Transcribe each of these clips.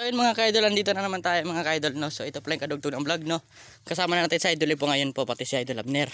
So ayun mga ka-idol, andito na naman tayo mga ka-idol no. So ito pala yung kadugtog ng vlog no. Kasama na natin sa idol po ngayon po pati si Idol Abner.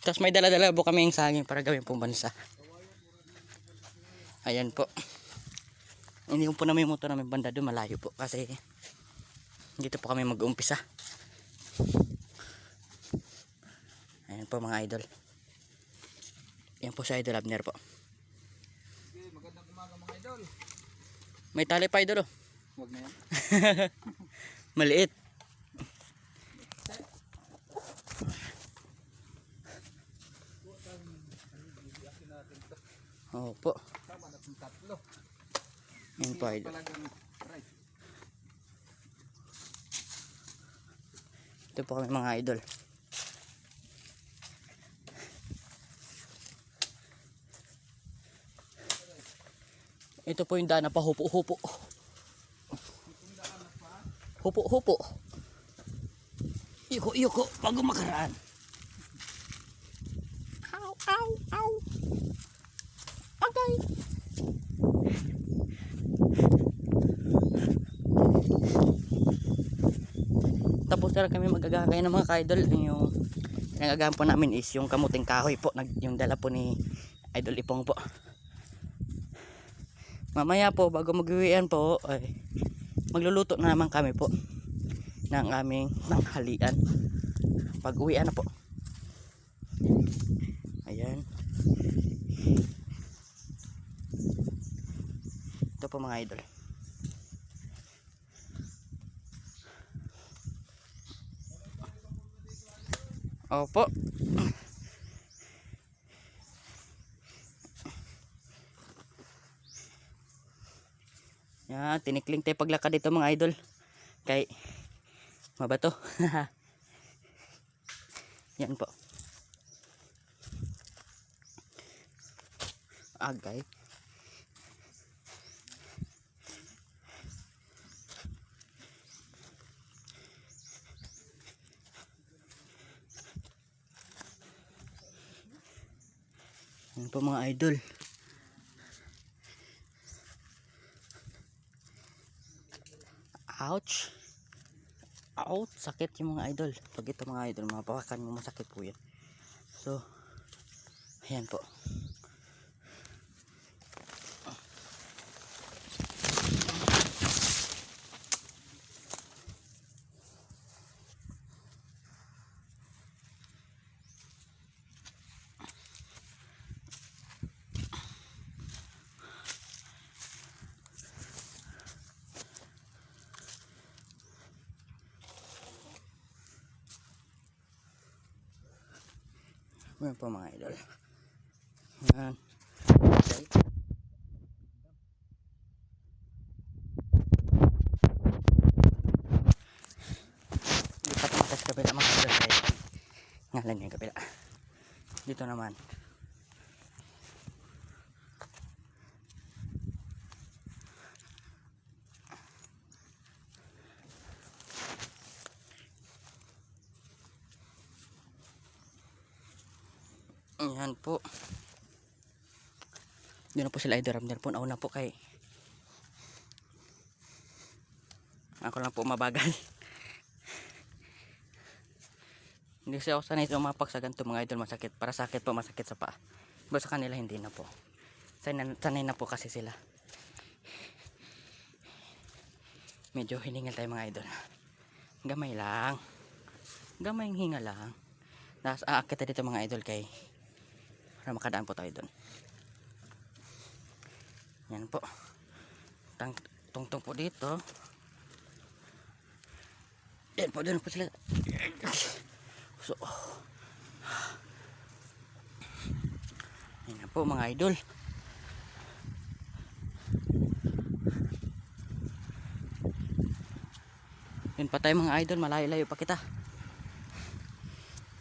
Tapos may dala-dala po kami yung saging para gawin pong bansa. Ayan po. Hindi po namin yung motor namin banda doon malayo po kasi dito po kami mag-umpisa. Ayan po mga idol. Ayan po si Idol Abner po. Okay, magandang umaga mga idol. May tali pa idol oh. Huwag na yan. Maliit. Opo. Tama na itong tatlo. Yan. Talagang right. Ito po kami mga idol. Ito po yung daan na pahupo-hupo. Hupo-hupo. Iko-iko bago makaraan. Ow, ow, ow. Okay. Tapos na kami magagakay ng mga ka-idol. Yung nagagahan po namin is yung kamuting kahoy po. Yung dala po ni Idol Ipong po. Mamaya po bago mag-uwian po ay magluluto na naman kami po ng aming tanghalian. Pag uwian na po. Ayan. Ito po mga idol. Opo. Tinikling tayo paglakad dito mga idol. Kay mabato. Yan po. Agay. Yan po mga idol. Ouch. Ouch. Sakit yung mga idol. Pag ito mga idol, mapawakan mo masakit po yan. So, ayan po. Ayan po mga idol. Ayan. Okay. Lipat naman sa kabila mga idol. Ngalan yung kabila. Dito naman. Ayan po. Doon na po sila idol Ramner po. Nauna po kay ako lang po mabagal. hindi kasi ako sanay tumapak sa ganito mga idol masakit. Para sa akin po masakit sa paa. Pero sa kanila hindi na po. Sanay, na po kasi sila. Medyo hiningal tayo mga idol. Gamay lang. Gamay hinga lang. Tapos aakit na dito mga idol kay para makadaan po tayo doon. Yan po. Tang tungtong po dito. Yan po, doon po sila. So, yan po mga idol. Yun pa tayo mga idol, malayo-layo pa kita.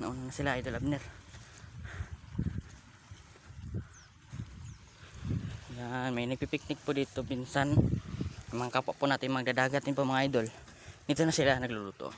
Nauna na sila idol Abner. Yan, may nagpipiknik po dito pinsan. Mga kapwa po natin magdadagat din po mga idol. Dito na sila nagluluto.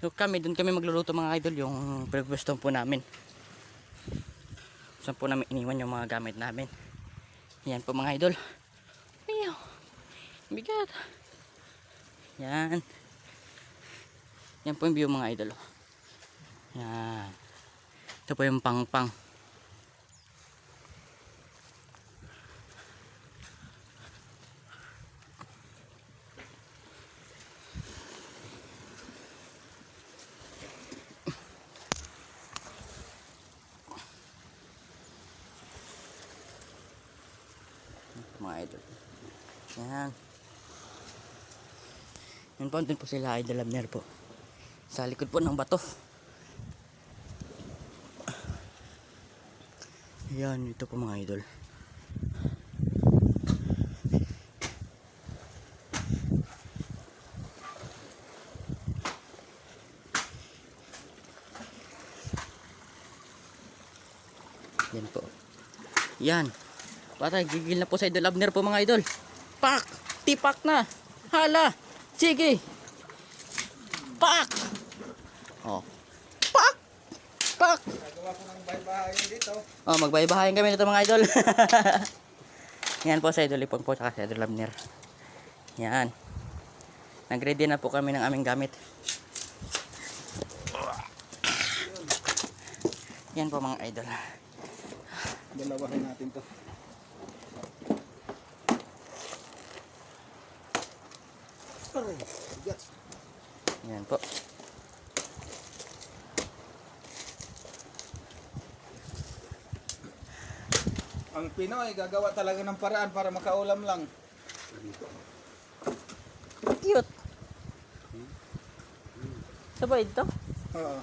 So kami, dun kami magluluto mga idol yung breakfast po namin. Saan po namin iniwan yung mga gamit namin. Yan po mga idol. Ayaw. Bigat. Yan. Yan po yung view mga idol. Yan. Ito po yung pang-pang. mga idol. Yan. Yan po, andun po sila idol Abner po. Sa likod po ng bato. Yan, ito po mga idol. Yan po. Yan. Patay, gigil na po sa idol Abner po mga idol. Pak! Tipak na! Hala! Sige! Pak! Oh. Pak! Pak! Nagawa ko ng baybayin dito. Oh, magbaybahayan kami nito mga idol. Yan po sa idol Ipong po sa idol Abner. Yan. Nag-ready na po kami ng aming gamit. Yan po mga idol. Dalawahin natin to. Aray, bigat. Yan po. Ang Pinoy gagawa talaga ng paraan para makaulam lang. Cute. Sabay ito. Oo.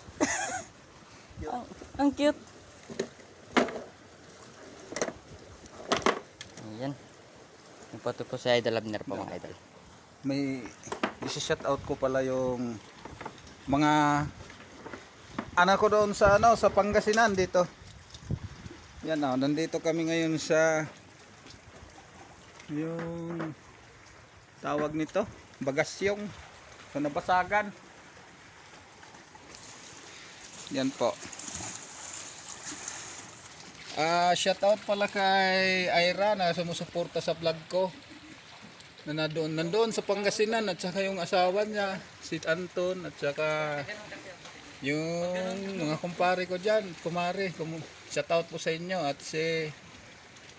Ang, ang cute. Ayan. Yung po ito po si Idol Abner po mga idol. May isi-shout out ko pala yung mga anak ko doon sa ano sa Pangasinan dito. Yan oh, nandito kami ngayon sa yung tawag nito, Bagasyong sa Nabasagan. Yan po. Ah, shout out pala kay Ira na sumusuporta sa vlog ko. Na nandoon, nandoon sa Pangasinan at saka yung asawa niya, si Anton at saka yung mga kumpare ko diyan, kumare, kum shout out po sa inyo at si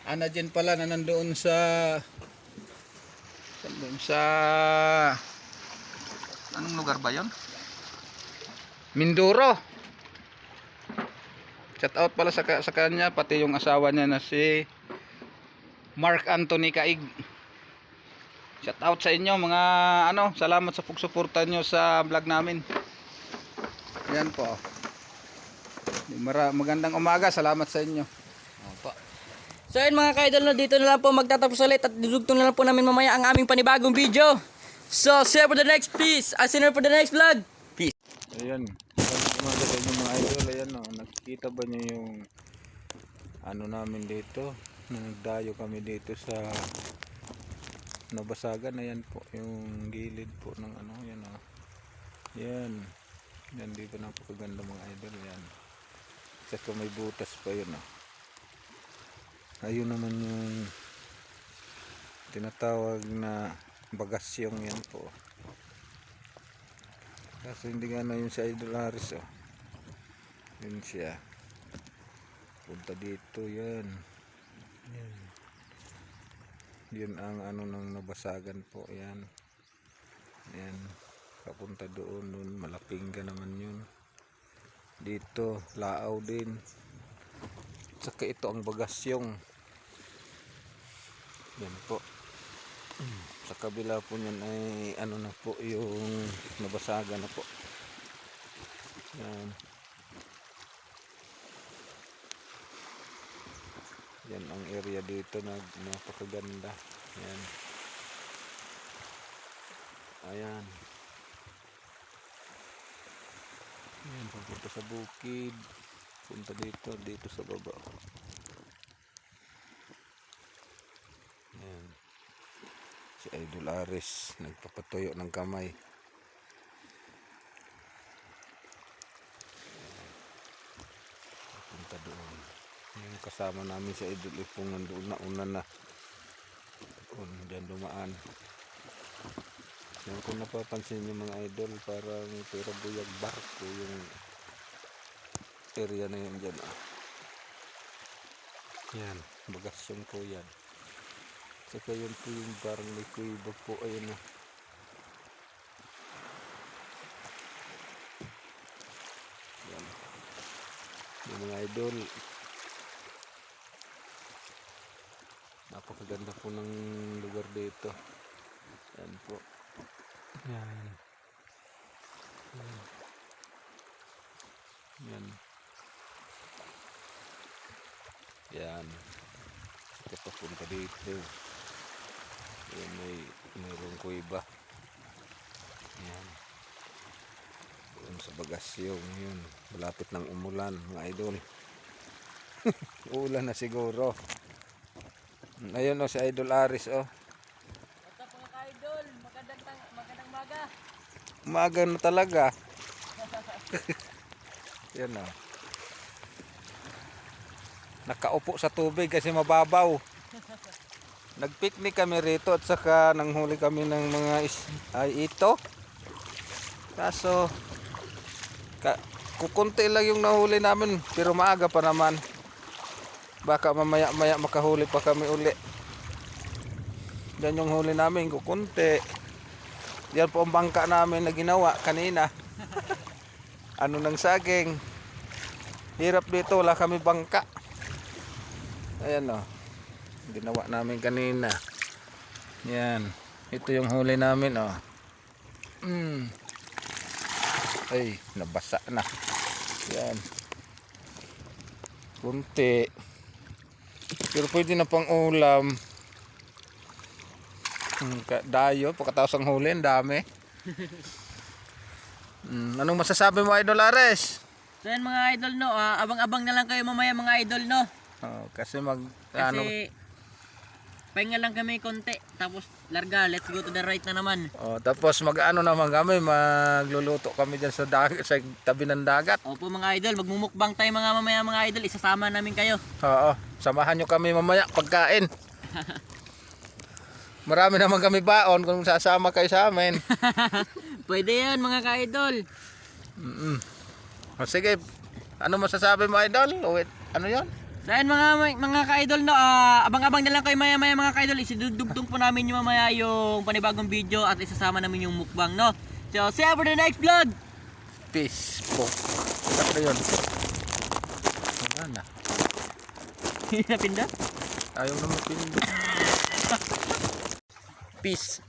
Ana Jen pala na nandoon sa nandoon sa anong lugar ba 'yon? Mindoro. Shout out pala sa, sa kanya pati yung asawa niya na si Mark Anthony Caig. Shout out sa inyo mga ano, salamat sa pagsuporta nyo sa vlog namin. Yan po. Mara, magandang umaga, salamat sa inyo. Opo. So yun mga ka-idol, no, dito na lang po magtatapos ulit at dudugtong na lang po namin mamaya ang aming panibagong video. So, see you for the next piece. I'll see you for the next vlog. Peace. Ayan, magandang umaga sa inyo mga idol. Ayan o, nakikita ba niyo yung ano namin dito? Na Nagdayo kami dito sa nabasagan. Ayan po, yung gilid po ng ano. Yan o. Yan. Yan dito napakaganda mga idol. Yan. Saka may butas pa yun o. Ayun naman yung tinatawag na bagasyong yan po. Kaso hindi nga na yun sa Idol Haris oh. Yun siya. Punta dito yan. Yan. Yun ang ano ng nabasagan po yan. Yan. Papunta doon, doon malaping ka naman yun. Dito, laaw din. Saka ito ang bagasyong. Yan po. Sa kabila po niyan ay ano na po yung nabasagan na po. Yan. Yan ang area dito na napakaganda. Yan. Ayan. Ayan, papunta sa bukid. Punta dito, dito sa baba. Ayan si Idol Ares nagpapatuyo ng kamay punta doon yung kasama namin si Idol Ipong nandoon na una na doon dyan dumaan Yan kung napapansin niyo mga idol, parang pera buyag barko yung area na yun dyan. Ah. Yan, bagasyon po yan. Saka yun po yung parang may kuiba po, ayun ah. Yan. Yung mga idol. Napakaganda po ng lugar dito. Yan po. Yan. Yan. Yan. Yan. Saka papunta dito. Yan may mayroong kuiba. Yan. Doon sa bagasyong yun. Malapit ng umulan mga idol. Ulan na siguro. Ayun o si Idol Aris oh. What's up mga ka-idol? Magandang, magandang maga. Umaga na talaga. Yan o. Nakaupo sa tubig kasi mababaw. Nagpicnic kami rito at saka nanghuli kami ng mga is ay ito. Kaso ka, kukunti lang yung nahuli namin pero maaga pa naman. Baka mamaya maya makahuli pa kami uli. Yan yung huli namin kukunti. Yan po ang bangka namin na ginawa kanina. ano ng saging. Hirap dito, wala kami bangka. Ayan o. Ginawa namin kanina. Yan. Ito yung huli namin o. Mm. Ay, nabasa na. Yan. Kunti. Pero pwede na pang ulam. Hmm, dayo, pagkatapos ang huli, ang dami. Hmm, anong masasabi mo, Idol Ares? So yan mga idol no, ah, abang-abang na lang kayo mamaya mga idol no. Oh, kasi mag, Kasi ano, pahinga lang kami konti. Tapos larga, let's go to the right na naman. oh, tapos mag-ano naman kami, magluluto kami dyan sa, dag- sa tabi ng dagat. Opo mga idol, magmumukbang tayo mga mamaya mga idol. Isasama namin kayo. Oo, samahan nyo kami mamaya pagkain. Marami naman kami baon kung sasama kayo sa amin. Pwede yan mga ka-idol. Mm-mm. O, sige, ano masasabi mo, Idol? O, wait, ano yon? So yan mga mga ka-idol no, ah, abang-abang na lang kayo maya-maya mga ka-idol. Isidudugtong po namin yung mamaya yung panibagong video at isasama namin yung mukbang no. So see you for the next vlog. Peace po. Ano yun? Wala na. Napinda? Ayaw na mapindot. Peace.